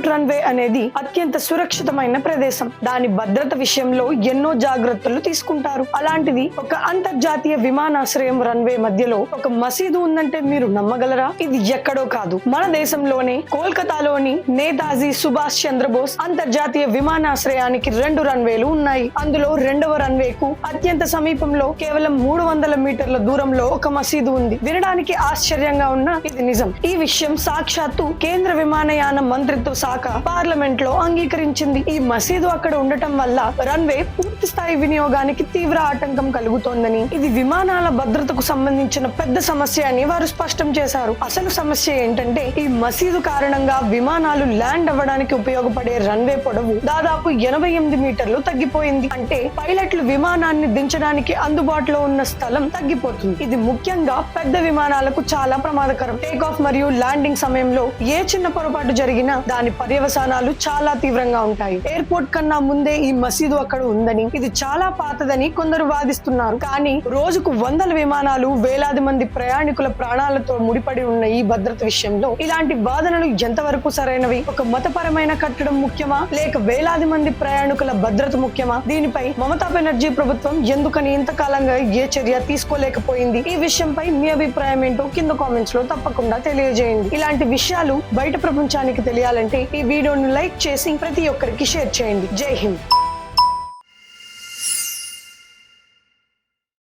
Airport runway అనేది అత్యంత సురక్షితమైన ప్రదేశం. దాని భద్రత విషయంలో ఎన్నో జాగ్రత్తలు తీసుకుంటారు. అలాంటిది ఒక అంతర్జాతీయ విమానాశ్రయం రన్వే మధ్యలో ఒక మసీదు ఉందంటే మీరు నమ్మగలరా? ఇది ఎక్కడో కాదు. మన దేశంలోనే కోల్కతాలోని నేతాజీ సుభాష్ చంద్రబోస్ అంతర్జాతీయ విమానాశ్రయానికి రెండు రన్వేలు ఉన్నాయి. అందులో రెండవ రన్వే కు అత్యంత సమీపంలో కేవలం మూడు వందల మీటర్ల దూరంలో ఒక మసీదు ఉంది. వినడానికి ఆశ్చర్యంగా ఉన్న ఇది నిజం. ఈ విషయం సాక్షాత్తు కేంద్ర విమానయాన మంత్రిత్వ శాఖ పార్లమెంట్లో అంగీకరించింది. ఈ మసీదు అక్కడ ఉండటం వల్ల రన్వే పూర్తి స్థాయి వినియోగానికి తీవ్ర ఆటంకం కలుగుతోందని ఇది విమానాల భద్రతకు సంబంధించిన పెద్ద సమస్య అని వారు స్పష్టం చేశారు. అసలు సమస్య ఏంటంటే ఈ మసీదు కారణంగా విమానాలు ల్యాండ్ అవ్వడానికి ఉపయోగపడే రన్వే పొడవు దాదాపు ఎనభై ఎనిమిది మీటర్లు తగ్గిపోయింది. అంటే పైలట్లు విమానాన్ని దించడానికి అందుబాటులో ఉన్న స్థలం తగ్గిపోతుంది. ఇది ముఖ్యంగా పెద్ద విమానాలకు చాలా ప్రమాదకరం. టేక్ ఆఫ్ మరియు ల్యాండింగ్ సమయంలో ఏ చిన్న పొరపాటు జరిగినా దాని పర్యవసానాలు చాలా తీవ్రంగా ఉంటాయి. ఎయిర్పోర్ట్ కన్నా ముందే ఈ మసీదు అక్కడ ఉందని ఇది చాలా పాతదని కొందరు వాదిస్తున్నారు. కానీ రోజుకు వందల విమానాలు వేలాది మంది ప్రయాణికుల ప్రాణాలతో ముడిపడి ఉన్న ఈ భద్రత విషయంలో ఇలాంటి వాదనలు ఎంతవరకు సరైనవి? ఒక మతపరమైన కట్టడం ముఖ్యమా? లేక వేలాది మంది ప్రయాణికుల భద్రత ముఖ్యమా? దీనిపై మమతా బెనర్జీ ప్రభుత్వం ఎందుకని ఇంతకాలంగా ఏ చర్య తీసుకోలేకపోయింది? ఈ విషయంపై మీ అభిప్రాయం ఏంటో కింద కామెంట్స్లో తప్పకుండా తెలియజేయండి. ఇలాంటి విషయాలు బయట ప్రపంచానికి తెలియాలంటే ఈ వీడియోను లైక్ చేసి ప్రతి ఒక్కరికి షేర్ చేయండి. జై హింద్.